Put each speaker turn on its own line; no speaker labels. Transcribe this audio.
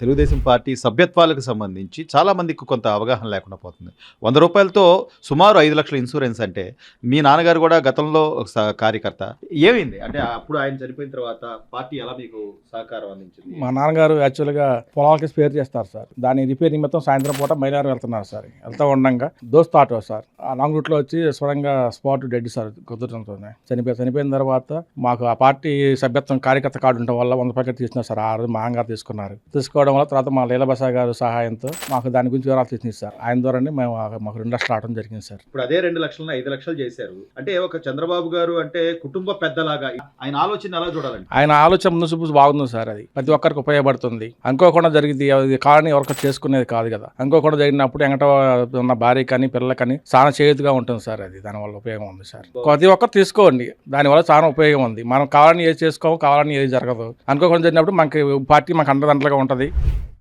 Telugu Desam party సభ్యత్వాలకు సంబంధించి చాలామందికి కొంత అవగాహన లేకుండా పోతుంది. వంద రూపాయలతో సుమారు ఐదు లక్షల ఇన్సూరెన్స్ అంటే మీ నాన్నగారు కూడా గతంలో ఒక స- కార్యకర్త. ఏమైంది? అంటే అప్పుడు ఆయన చనిపోయిన తర్వాత పార్టీ ఎలా మీకు సహకారం అందించింది?
మా నాన్నగారు యాక్చువల్గా పొలాలకి స్పేర్ చేస్తారు సార్. దాని రిపేర్ నిమిత్తం సాయంత్రం పూట మైలారు వెళ్తున్నారు సార్. వెళ్తా ఉండగా దోస్త్ ఆటో సార్. లాంగ్ రూట్లో వచ్చి సడన్గా స్పాట్ డెడ్ సార్ కుదరడంతోనే. చనిపోయి చనిపోయిన తర్వాత మాకు ఆ పార్టీ సభ్యత్వం కార్యకర్త కార్డు ఉండటం వల్ల వంద ప్యాకెట్ తీసుకున్నారు సార్. ఆ రోజు మా నాన్నగారు తీసుకున్నారు. తీసుకోవడం వల్ల తర్వాత మా లీలబసా గారు సహాయంతో మాకు దాని గురించి వివరాలు తీసింది సార్. ఆయన ద్వారానే మేము మాకు రెండు లక్షలు రావడం జరిగింది సార్.
ఇప్పుడు అదే రెండు లక్షలను ఐదు లక్షలు చేశారు. అంటే ఒక చంద్రబాబు గారు అంటే కుటుంబ పెద్దలాగా ఆయన ఆలోచన ఎలా చూడాలండి?
ఆయన ఆలోచన ముందు చూపు బాగుంది సార్ అది. ప్రతి ఒక్కరికి ఉపయోగపడుతుంది. అనుకోకుండా జరిగింది. అది కాలనీ ఎవరికి చేసుకునేది కాదు కదా. అనుకోకుండా జరిగినప్పుడు ఎంగట ఉన్న భార్య కానీ పిల్లలకి కానీ చాలా చేతుగా ఉంటుంది సార్ అది. దానివల్ల ఉపయోగం ఉంది సార్. ప్రతి ఒక్కరు తీసుకోండి. దానివల్ల చాలా ఉపయోగం ఉంది. మనం కావాలని ఏది చేసుకోము కావాలని ఏది జరగదు. అనుకోకుండా జరిగినప్పుడు మనకి పార్టీ మనకు అండదండలుగా ఉంటుంది.